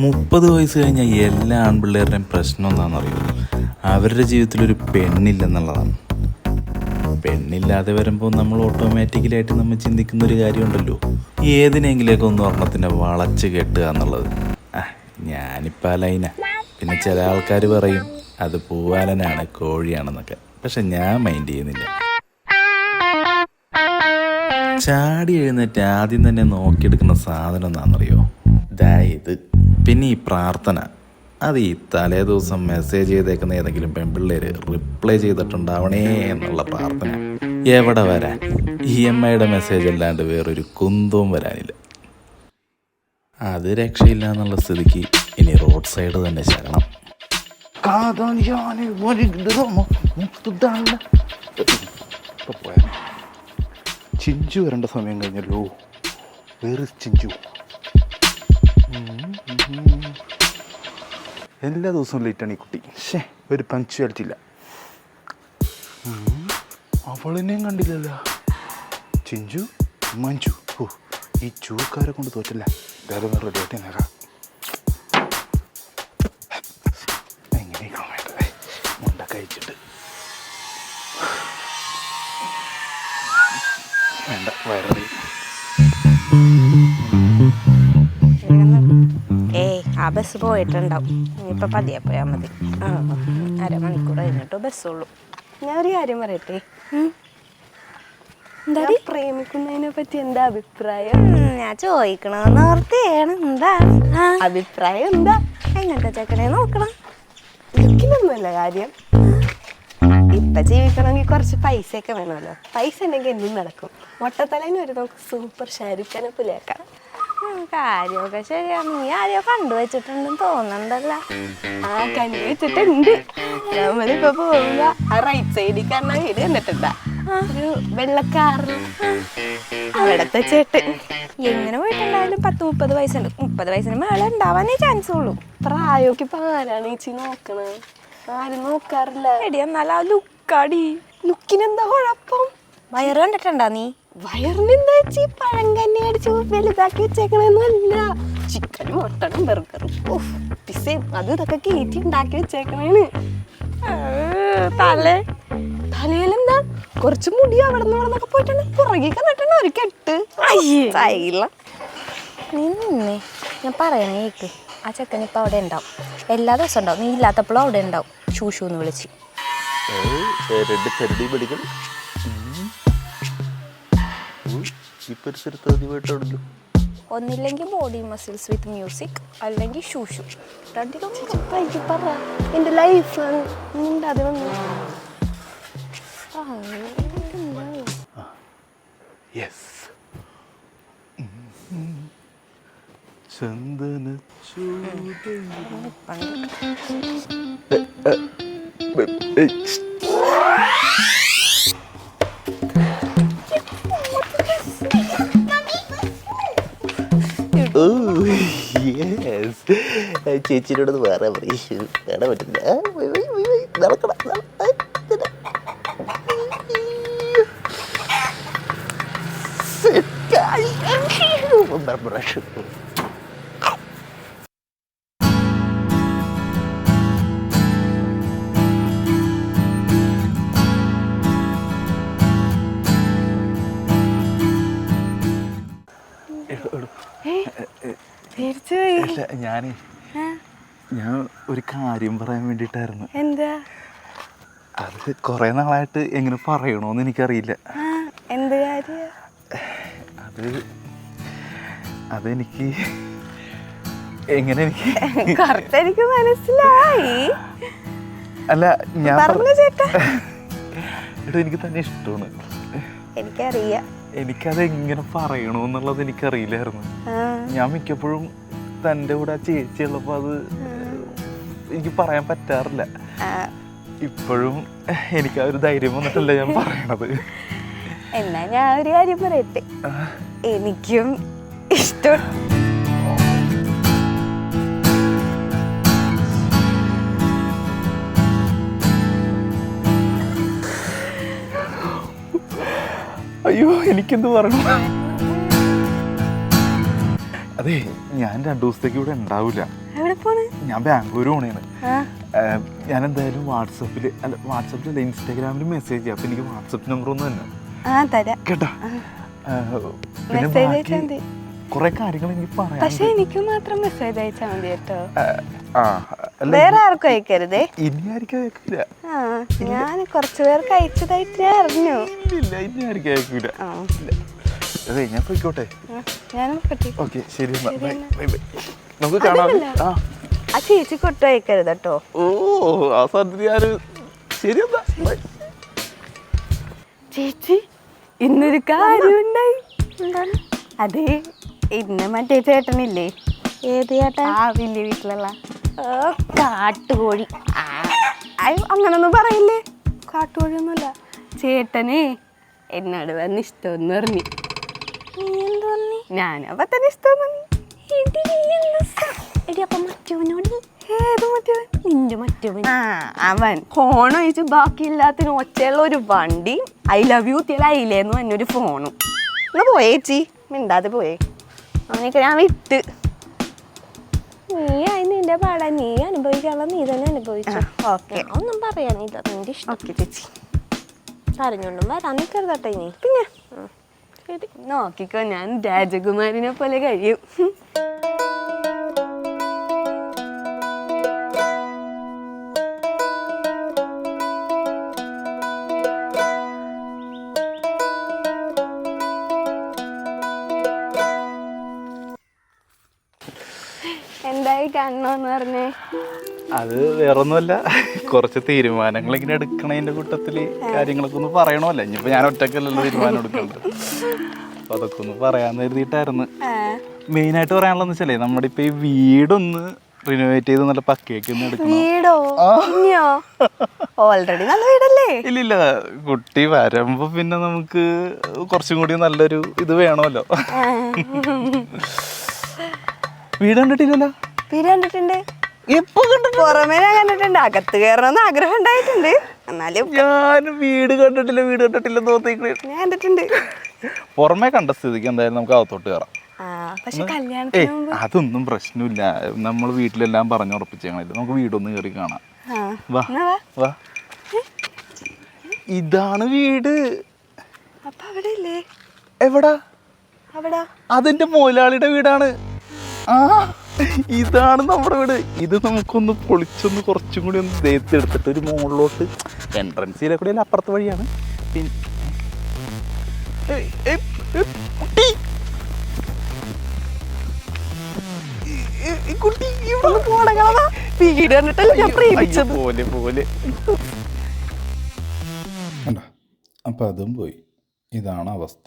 മുപ്പത് വയസ്സ് കഴിഞ്ഞാൽ എല്ലാ ആൺപിള്ളേരുടെയും പ്രശ്നം എന്താണെന്നറിയോ? അവരുടെ ജീവിതത്തിൽ ഒരു പെണ്ണില്ലെന്നുള്ളതാണ്. പെണ്ണില്ലാതെ വരുമ്പോൾ നമ്മൾ ഓട്ടോമാറ്റിക്കലായിട്ട് നമ്മൾ ചിന്തിക്കുന്ന ഒരു കാര്യമുണ്ടല്ലോ. ഏതിനെങ്കിലേക്ക് ഒന്ന് ഒരെണ്ണത്തിനെ വളച്ച് കെട്ടുക എന്നുള്ളത്. ആ ഞാനിപ്പോൾ അലൈന ലൈന പിന്നെ ചില ആൾക്കാർ പറയും അത് പൂവാലനാണ് കോഴിയാണെന്നൊക്കെ. പക്ഷെ ഞാൻ മൈൻഡ് ചെയ്യുന്നില്ല. ചാടി എഴുന്നേറ്റ് ആദ്യം തന്നെ നോക്കിയെടുക്കുന്ന സാധനം എന്താണെന്നറിയോ? ദാ ഇത്. പിന്നെ ഈ പ്രാർത്ഥന. അത് ഈ തലേ ദിവസം മെസ്സേജ് ചെയ്തേക്കുന്ന ഏതെങ്കിലും പെൺപിള്ളേർ റിപ്ലൈ ചെയ്തിട്ടുണ്ടാവണേ എന്നുള്ള പ്രാർത്ഥന. എവിടെ വരാൻ? ഇ എം ഐയുടെ മെസ്സേജ് അല്ലാണ്ട് വേറൊരു കുന്തവും വരാനില്ല. അത് രക്ഷയില്ല എന്നുള്ള സ്ഥിതിക്ക് ഇനി റോഡ് സൈഡ് തന്നെ ശരണം. ചിഞ്ചു വരേണ്ട സമയം കഴിഞ്ഞല്ലോ. വേറെ ചിഞ്ചു? എല്ലാ ദിവസവും ലേറ്റാണ് ഈ കുട്ടി. ഷേ ഒരു പങ്ക്ച്വാലിറ്റി ഇല്ല അവളിനെയും കണ്ടില്ലല്ലോ. ചിഞ്ചു മഞ്ജു. ഓ ഈ ചൂക്കാരെ കൊണ്ട് തോറ്റില്ല? വേറെ റെഡി ആയിട്ട് നേരാ വേണ്ട വയറടി ആ ബസ് പോയിട്ടുണ്ടാവും. ഇനിയിപ്പോൾ പതിയെ പോയാൽ മതി. ആ അരമണിക്കൂർ കഴിഞ്ഞിട്ട് ബസ്സുള്ളൂ. ഞാൻ ഒരു കാര്യം പറയട്ടെ? എന്താ പ്രേമിക്കുന്നതിനെ പറ്റി എന്താ അഭിപ്രായം? ഞാൻ ചോദിക്കണമെന്ന് ഓർത്തേണ്. എന്താ? അഭിപ്രായം എന്താ? എങ്ങനത്തെ ചെക്കനെ നോക്കണം? ലുക്കിലൊന്നുമല്ല കാര്യം. ഇപ്പൊ ജീവിക്കണമെങ്കിൽ കുറച്ച് പൈസയൊക്കെ വേണമല്ലോ. പൈസ ഉണ്ടെങ്കിൽ എന്തും നടക്കും. മൊട്ടത്തലേന്ന് ഒരു നമുക്ക് സൂപ്പർ ഷാരൂഖ് ഖാനെ പുലിയാക്കാം. കാര്യമൊക്കെ ശരിയാണ് നീ ആരെയോ കണ്ടുവച്ചിട്ടുണ്ടെന്ന് തോന്നണ്ടല്ലോ. ആ കണ്ടു വെച്ചിട്ടുണ്ട്. നമ്മളിപ്പോ പോകുമ്പോ ആ റൈറ്റ് സൈഡിൽ കാരണം വീട് കണ്ടിട്ടുണ്ടാ? ഒരു വെള്ളക്കാറിൽ. അവിടത്തെ ചേട്ടൻ. എങ്ങനെ പോയിട്ടുണ്ടായാലും പത്ത് മുപ്പത് വയസ്സുണ്ട്. മുപ്പത് വയസ്സിന് മേലെ ഉണ്ടാവാനേ ചാൻസ് ഉള്ളൂ. പ്രായമൊക്കെ ഇപ്പൊ ആരാണ് ചേച്ചി നോക്കണേ? ആരും നോക്കാറില്ല. എടി എന്നാലും ആ ലുക്കാടി ലുക്കിനെന്താ കുഴപ്പം? വയറ് കണ്ടിട്ടുണ്ടാ നീ? വയറിനെന്താ ചേച്ചി പഴങ്കന്നി അടിച്ച് വലുതാക്കി വെച്ചേക്കണൊന്നുമല്ല ചിക്കനും മട്ടണും ബർഗറും ഓഫ് പിസയും അതും ഇതൊക്കെ കയറ്റി ഉണ്ടാക്കി വെച്ചേക്കണേന് തലേ തലയിലെന്താ? കുറച്ച് മുടി അവിടെ നിന്ന് അവിടെ പോയിട്ടുണ്ട് പുറകെ കണ്ടിട്ടുണ്ട് ഒരു കെട്ട്. നിന്നെ നിന്നേ ഞാൻ പറയണേ കേക്ക്. ആ ചെക്കൻ ഇപ്പം അവിടെ ഉണ്ടാവും. എല്ലാ ദിവസവും ഉണ്ടാവും. നീ ഇല്ലാത്തപ്പോഴും അവിടെ ഉണ്ടാവും. ഷൂഷു എന്ന് വിളിച്ച് ഈ പരിസരത്ത് ആദ്യമായിട്ടാണല്ലോ ഒന്നില്ലെങ്കിൽ ബോഡി മസിൽസ് വിത്ത് മ്യൂസിക് അല്ലെങ്കിൽ ഷൂഷു രണ്ടിലും പൈക്ക് പറ. എന്റെ ലൈഫ് ഉണ്ടാതെ വന്നു യെസ് ചന്ദന ചേച്ചിനോട് വേറെ പറയും കാണാൻ പറ്റില്ല. നടക്കണം. ബ്രഷ്. ഞാനേ ഞാൻ ഒരു കാര്യം പറയാൻ വേണ്ടിട്ടായിരുന്നു എന്താ? അത് കുറെ നാളായിട്ട് എങ്ങനെ പറയണോന്ന് എനിക്കറിയില്ല. എന്ത് കാര്യ? അത് അതെനിക്ക് എങ്ങനെ എനിക്ക് കുറച്ച് മനസ്സിലായി. അല്ല ഞാൻ പറ- പറഞ്ഞു ചേട്ടാ. എടോ എനിക്ക് തന്നെ ഇഷ്ടമാണ്. എനിക്കറിയാം. എനിക്കത് എങ്ങനെ പറയണോന്നുള്ളത് എനിക്കറിയില്ലായിരുന്നു. ഞാൻ മിക്കപ്പോഴും തന്റെ കൂടെ ആ ചേച്ചി ഉള്ളപ്പോൾ അത് എനിക്ക് പറയാൻ പറ്റാറില്ല. ഇപ്പോഴും എനിക്ക് ആ ഒരു ധൈര്യം വന്നിട്ടല്ല ഞാൻ പറയണത്. എന്നാ ഞാൻ ഒരു കാര്യം പറയട്ടെ. എനിക്കും ഇഷ്ടം. അയ്യോ എനിക്കെന്ത് പറഞ്ഞു അതെ ഞാൻ രണ്ടു ദിവസത്തേക്ക് ഇവിടെ ഉണ്ടാവില്ല. ഞാൻ ബാംഗ്ലൂർ പോണേണ്. ആ. ഞാൻ എന്തായാലും വാട്സപ്പിൽ അല്ല വാട്സപ്പിലല്ല ഇൻസ്റ്റാഗ്രാമിൽ മെസ്സേജ് ചെയ്യാം. അപ്പൊ എനിക്ക് വാട്സപ്പ് നമ്പർ ഒന്ന് തന്നെ കേട്ടാ? പിന്നെ ബാക്കി കുറെ കാര്യങ്ങൾ എനിക്ക് പറയാം പക്ഷെ എനിക്ക് മാത്രം മെസ്സേജ് അയച്ചാൽ മതി കേട്ടോ. വേറെ ആർക്കും അയക്കരുതേ. ഇനി ആർക്കും അയക്കില്ല ഞാൻ കുറച്ചു പേർക്ക് അയച്ചതായിട്ട് ഞാൻ അറിഞ്ഞു. ഇല്ല ഇനി ആർക്കും അയക്കില്ല അതെ ഞാൻ പോയിക്കോട്ടെ. ഞാനും ഓക്കെ ശരി ബൈ, ബൈ. നമുക്ക് കാണാം. ആ. ആ ചേച്ചി കൊട്ടു അയക്കരുത് കേട്ടോ ഓ ആ സാധനത്തിന് ഞാൻ ശരി ബൈ. ചേച്ചി ഇന്നൊരു കാര്യമുണ്ടായി എന്താണ്? അതെ ഇന്ന് മറ്റേ ചേട്ടനില്ലേ? ഏത് ചേട്ടാ ആ വലിയ വീട്ടിലുള്ള. ഓ കാട്ടുകോഴി. ആ, അയ്യോ അങ്ങനൊന്നും പറയില്ലേ? കാട്ടുവഴിയൊന്നുമല്ല ചേട്ടനെ എന്നോട് വന്ന് ഇഷ്ടമെന്ന് പറഞ്ഞു. നീ എന്ത് പറഞ്ഞു? ഞാനപ്പോ തന്നെ ഇഷ്ടം പറഞ്ഞു. അവൻ ഫോൺ ഒഴിച്ച് ബാക്കിയില്ലാത്തിന് ഒച്ചയുള്ള ഒരു വണ്ടി. ഐ ലവ് യു തിയല ഐലേന്ന് പറഞ്ഞൊരു ഫോണും എന്നാ പോയേ ചേച്ചി. മിണ്ടാതെ പോയേ. അവനൊക്കെ ഞാൻ വിട്ട്. നീ ആയി നിന്റെ പാടാ. നീ അനുഭവിക്കാനുള്ള നീ തന്നെ അനുഭവിച്ചു. ഓക്കെ ഒന്നും പറയാനില്ല നിന്റെ ഇഷ്ടം. ഓക്കെ ചേച്ചി. കരഞ്ഞോണ്ടും വരാൻ നിൽക്കരുതട്ടെ ഇനി. പിന്നെ. ശരി. നോക്കിക്കോ ഞാൻ രാജകുമാരിനെ പോലെ കഴിയും. എന്തായി കാണണമെന്ന് പറഞ്ഞേ? അത് വേറൊന്നുമല്ല. കുറച്ച് തീരുമാനങ്ങൾ ഇങ്ങനെ എടുക്കണതിന്റെ കൂട്ടത്തിൽ കാര്യങ്ങളൊക്കെ ഒന്ന് പറയണമല്ലോ. ഇനിയിപ്പോ ഞാൻ ഒറ്റക്കല്ലല്ലോ തീരുമാനം എടുക്കുന്നത് അപ്പൊ അതൊക്കെ ഒന്ന് പറയാന്ന് കരുതിയിട്ടായിരുന്നു. മെയിൻ ആയിട്ട് പറയാനുള്ളതെന്ന് വെച്ചാലേ നമ്മുടെ ഇപ്പൊ ഈ വീടൊന്ന് റിനോവേറ്റ് ചെയ്ത് നല്ല പക്കയൊക്കെ ഒന്ന് എടുക്കണം. വീടോ? ഇനിയോ? ഓൾറെഡി നല്ല വീടല്ലേ? ഇല്ലില്ല കുട്ടി വരുമ്പോ പിന്നെ നമുക്ക് കുറച്ചും കൂടി നല്ലൊരു ഇത് വേണമല്ലോ. വീട് കണ്ടിട്ടില്ലല്ലോ? വീട് കണ്ടിട്ടുണ്ട്. എപ്പോ കണ്ടു പുറമേ ഞാൻ കണ്ടിട്ടുണ്ട്. അകത്ത് കയറണമെന്ന് ആഗ്രഹം ഉണ്ടായിട്ടുണ്ട്. എന്നാലും ഞാൻ വീട് കണ്ടിട്ടില്ല വീട് കണ്ടിട്ടില്ല തോന്നിക്കണേ ഞാൻ കണ്ടിട്ടുണ്ട്. പുറമേ കണ്ട സ്ഥിതിക്ക് എന്തായാലും നമുക്ക് അകത്തോട്ട് കയറാം. ഏയ് അതൊന്നും പ്രശ്നമില്ല. നമ്മൾ വീട്ടിലെല്ലാം പറഞ്ഞു ഞങ്ങളില്ല നമുക്ക് വീടൊന്ന് കയറി കാണാം. വാ വാ. ഇതാണ് വീട്. എവിടാ? അതിന്റെ മുതലാളിയുടെ വീടാണ്. ആ ഇതാണ് നമ്മുടെ വീട്. ഇത് നമുക്കൊന്ന് പൊളിച്ചൊന്ന് കുറച്ചും കൂടി ഒന്ന് ദേഹത്ത് എടുത്തിട്ട് ഒരു മുകളിലോട്ട് എൻട്രൻസിലെ കൂടി അല്ല അപ്പുറത്തെ വഴിയാണ്. പിന്നെ കുട്ടി! ഇവിടെ പോടകളാ വീട് കണ്ടിട്ടല്ലേ ഞാൻ പ്രേമിച്ചത്? പോലെ പോലെ. കണ്ട? അപ്പം അതും പോയി. ഇതാണ് അവസ്ഥ.